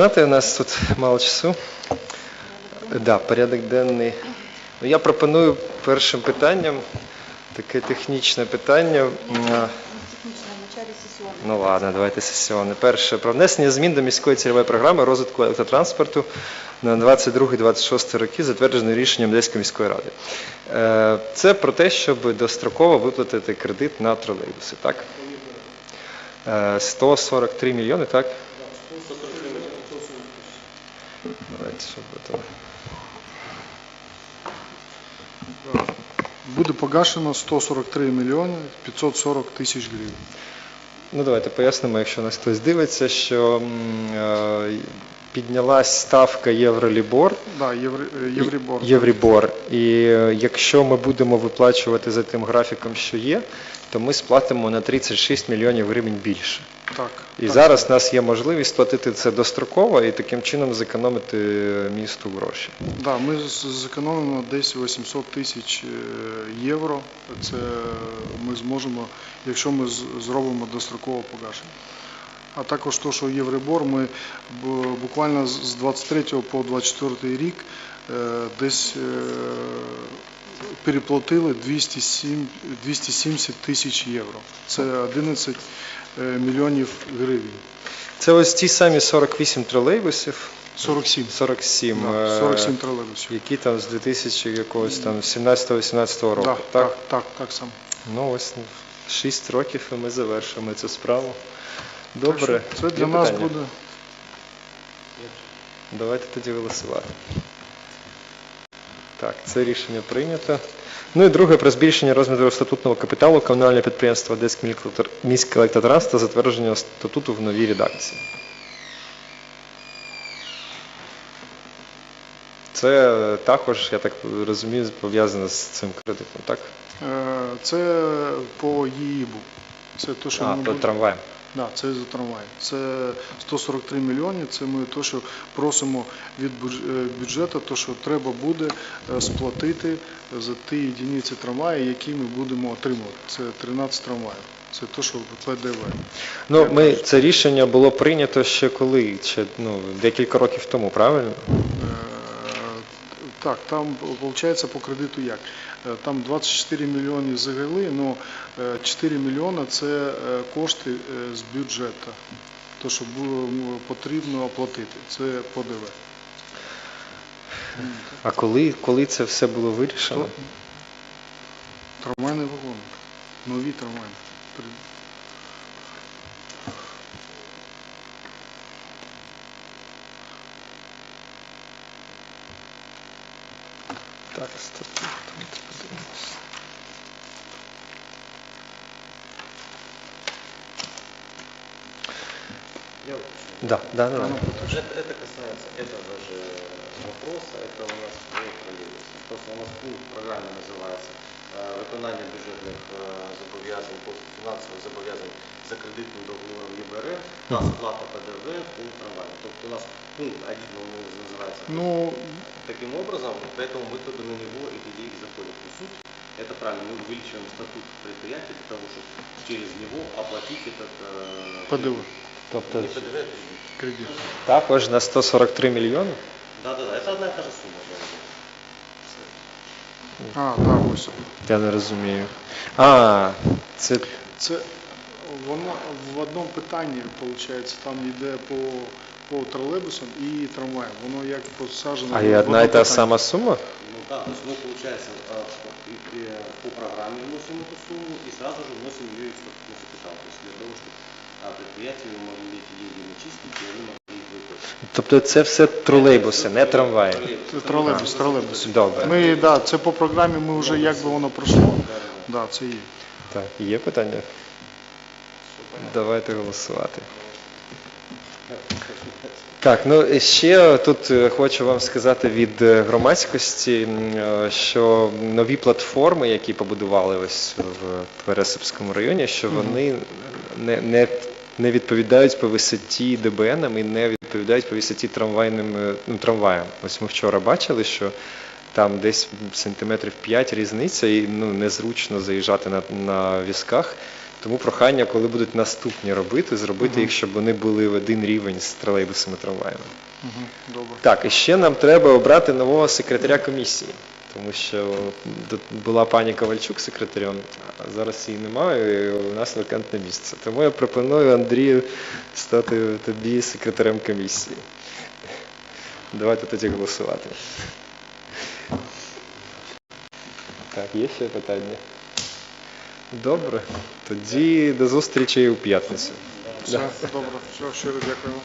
Знаєте, у нас тут мало часу. Да, порядок денний. Ну, я пропоную першим питанням таке технічне питання. Ну ладно, давайте сесіоне. Перше про внесення змін до міської цільової програми розвитку електротранспорту на 22-26 роки, затвердженої рішенням Одеської міської ради. Е, Це про те, щоб достроково виплатити кредит на тролейбуси, так? Е, 143 мільйони, так? Давайте, щоб це... Буде погашено 143 мільйони 540 тисяч гривень. Ну, давайте пояснимо, якщо нас хтось дивиться, що е, піднялась ставка Євролібор, Да, єври, е, Єврібор. Єврібор. І е, якщо ми будемо виплачувати за тим графіком, що є, то ми сплатимо на 36 мільйонів гривень більше. Так. І так. зараз в нас є можливість платити це достроково і таким чином зекономити місту гроші. Да, ми зекономимо десь 800 тисяч е, євро. Це ми зможемо, якщо ми зробимо дострокове погашення. А також то, що Єврибор, ми буквально з з 23 по 24 рік е, десь е, переплатили 207, 270 тисяч євро. Це 11 е, мільйонів гривень. Це ось ті самі 48 тролейбусів, 47. 47, Да, е, 47 тролейбусів. які там з 2000 якогось там 17-18 року. Так, так, так, так само. Ну ось 6 років і ми завершимо цю справу. Добре. Так Це для Є нас питання? буде. Давайте тоді голосувати. Так, це рішення прийнято. Ну і друге про збільшення розміру статутного капіталу комунального підприємства Одеський міський електротранс та затвердження статуту в новій редакції. Це також, я так розумію, пов'язано з цим кредитом, так? Е, Це по ЄІБу. Це те, що А, ми то будемо- трамвай. Да, це за трамвай. Це 143 мільйони. Це ми то, що просимо від е, бюджету, то, що треба буде е, сплатити за ті єдиниці трамваю, які ми будемо отримувати. Це 13 трамваїв. Це те, що ПДВ. Ну, ми, це рішення було прийнято ще коли? Ще, ну, декілька років тому, правильно? Так, там виходить по кредиту як? Е, Там 24 мільйони взагалі, але 4 мільйони це е, кошти е, з бюджету. То, що було потрібно оплатити. Це ПДВ. А коли, коли це все було вирішено? Трамвайний вагон. Нові трамвайні. Так, статут, давайте подивимось. Я уточню. Да, да, да. Это, это касается этого же вопроса, это у нас не троллейбусы. Просто у нас пункт в программе называется «Виконання бюджетних э, зобов'язань, по фінансових зобов'язань за кредитним договором ЄБР та сплата ПДВ по трамваю». Тобто у нас пункт один он называется Ну, таким образом, поэтому мы только на него и деньги заходят. Но суть, это правильно, мы увеличиваем статут предприятия для того, чтобы через него оплатить этот э, ПДВ. Тобто Не ПДВ, а кредит. Кредит. також на 143 мільйони? Да, да, да, это одна и та же сумма. да. А, так, ось. Я не розумію. А, це Це воно в одному питанні, виходить, там йде по, по тролейбусам і трамваям. Воно як посаджено. а в і одна одне і та питання. сама сума? Ну да, то есть мы, получается, а, по- и- и по программе вносим эту сумму и сразу же вносим ее и в статутный капитал. То есть для того, чтобы а, предприятия могли эти деньги начислить, и они могли их выплатить. Тобто це все тролейбуси, не трамваї. Тролейбус, тролейбус. Добре. Ми, да, це по програмі ми вже як би воно пройшло. Да, це є. Так, є питання? Давайте голосувати. Так, ну і ще тут е, хочу вам сказати від е, громадськості, е, що нові платформи, які побудували ось в Пересипському районі, що вони не, не, не відповідають по висоті ДБНам і не відповідають по висоті трамвайним е, ну, трамваям. Ось ми вчора бачили, що там десь сантиметрів 5 різниця, і ну, незручно заїжджати на, на візках. Тому прохання, коли будуть наступні робити, зробити їх, щоб вони були в один рівень з тролейбусами трамваями. Угу, Добре. Так, і ще нам треба обрати нового секретаря комісії, тому що була пані Ковальчук секретарем, а зараз її немає, і у нас вакантне місце. Тому я пропоную Андрію стати тобі секретарем комісії. Давайте тоді голосувати. Так, є ще питання? Добре. Тоді до зустрічі у п'ятницю. Добре, щиро дякуємо.